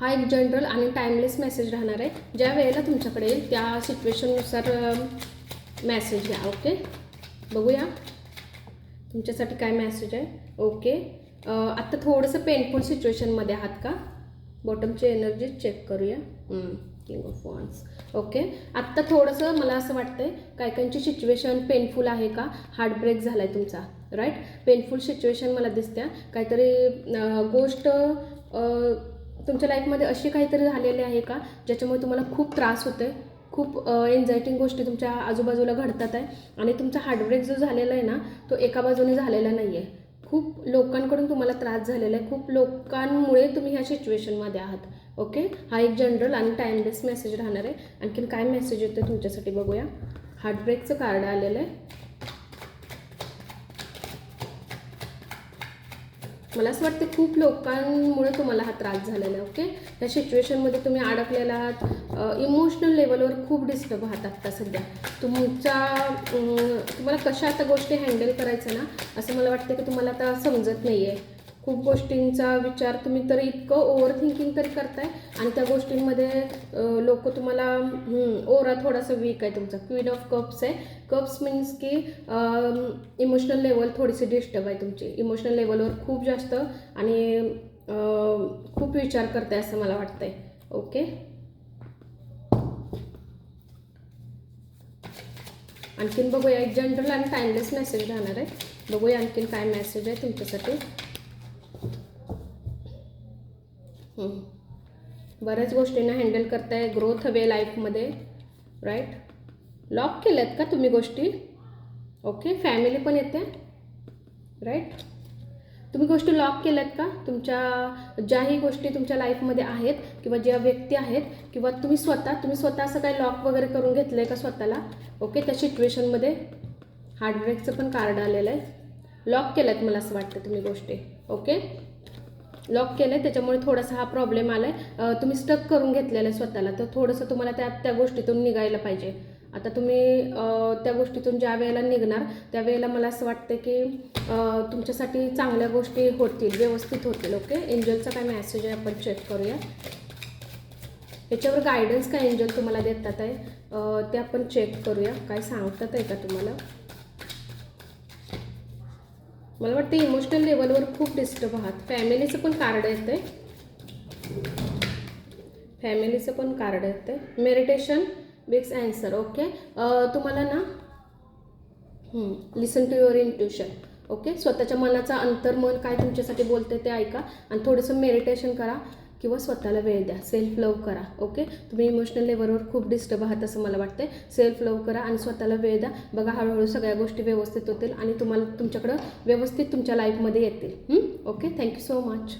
हा एक जनरल आणि टाईमलेस मेसेज राहणार आहे. ज्या वेळेला तुमच्याकडे येईल त्या सिच्युएशननुसार मेसेज घ्या ओके? बघूया. तुमच्यासाठी काय मेसेज आहे? ओके. आत्ता थोडंसं पेनफुल सिच्युएशनमध्ये आहात का? बॉटमची एनर्जी चेक करूया. King of wands okay. आत्ता थोडंसं मला असं वाटतंय काय काहींची सिच्युएशन पेनफुल आहे का? हार्टब्रेक झाला आहे तुमचा राईट पेनफुल सिच्युएशन मला दिसत्या. काहीतरी गोष्ट तुमच्या लाईफमध्ये अशी काहीतरी झालेली आहे का? ज्याच्यामुळे तुम्हाला खूप त्रास होतो आहे खूप एन्झायटिंग गोष्टी तुमच्या आजूबाजूला घडतात आहे. आणि तुमचा हार्टब्रेक जो झालेला आहे ना तो एका बाजूने झालेला नाही आहे खूप लोकांकडून तुम्हाला त्रास झालेला आहे. खूप लोकांमुळे तुम्ही ह्या सिच्युएशनमध्ये आहात. ओके हा एक जनरल आणि टाईमलेस मेसेज राहणार आहे. आणखीन काय मेसेज येतो तुमच्यासाठी बघूया. हार्टब्रेकचं कार्ड आलेलं आहे. मला असं वाटतं खूप लोकांमुळे तुम्हाला हा त्रास झालेला आहे ओके या सिच्युएशनमध्ये तुम्ही अडकलेला आहात. इमोशनल लेवलवर खूप डिस्टर्ब आहात आत्ता सध्या. तुमचा तुम्हाला कशा आता गोष्टी हँडल करायचं ना असं मला वाटतं की तुम्हाला आता समजत नाही आहे खूप गोष्टींचा विचार तुम्ही तर इतकं ओव्हर थिंकिंग तरी करताय. आणि त्या गोष्टींमध्ये लोक तुम्हाला ओरा थोडासा वीक आहे तुमचा. क्वीन ऑफ कप्स आहे. कप्स मीन्स की इमोशनल लेवल थोडीशी डिस्टर्ब आहे तुमची. इमोशनल लेवलवर खूप जास्त आणि खूप विचार करताय असं मला वाटतंय. ओके आणखीन बघूया एक जनरल आणि टाईमलेस मेसेज राहणार आहे. बघूया आणखीन काय मेसेज आहे तुमच्यासाठी. बऱ्याच गोष्टींना हँडल करताय ग्रोथ हवे लाईफमध्ये राईट लॉक केल्यात का तुम्ही गोष्टी? ओके फॅमिली पण येते राईट तुम्ही गोष्टी लॉक केल्यात का? तुमच्या ज्याही गोष्टी तुमच्या लाईफमध्ये आहेत किंवा ज्या व्यक्ती आहेत किंवा तुम्ही स्वतः तुम्ही स्वतः असं काही लॉक वगैरे करून घेतलं आहे का स्वतःला? ओके त्या सिच्युएशनमध्ये हार्डब्रेकचं पण कार्ड आलेलं आहे. लॉक केल्यात मला असं वाटतं तुम्ही गोष्टी ओके लॉक केलं आहे त्याच्यामुळे थोडासा हा प्रॉब्लेम आला आहे तुम्ही स्टक करून घेतलेलं आहे स्वतःला. तर थोडंसं तुम्हाला त्या त्या गोष्टीतून निघायला पाहिजे. आता तुम्ही त्या गोष्टीतून ज्या वेळेला निघणार त्यावेळेला मला असं वाटतं की तुमच्यासाठी चांगल्या गोष्टी होतील व्यवस्थित होतील ओके एंजलचा काय मॅसेज आहे? आपण चेक करूया. याच्यावर गायडन्स काय एंजल तुम्हाला देतात आहे? ते आपण चेक करूया. काय सांगतात आहे का तुम्हाला? मला वाटतं इमोशनल लेवलवर खूप डिस्टर्ब आहात. फॅमिलीचं पण कार्ड येतं आहे फॅमिलीचं पण कार्ड येतं मेडिटेशन बिग्स अँसर ओके तुम्हाला ना listen to your intuition okay स्वतःच्या मनाचा अंतर्मन काय तुमच्यासाठी बोलते ते ऐका. आणि थोडंसं मेडिटेशन करा. किंवा स्वतःला वेळ द्या. सेल्फ लव करा ओके तुम्ही इमोशनल लेवलवर खूप डिस्टर्ब आहात असं मला वाटते सेल्फ लव करा आणि स्वतःला वेळ द्या. बघा हळूहळू सगळ्या गोष्टी व्यवस्थित होतील आणि तुम्हाला तुमच्याकडं व्यवस्थित तुमच्या लाईफमध्ये येतील. Okay thank you so much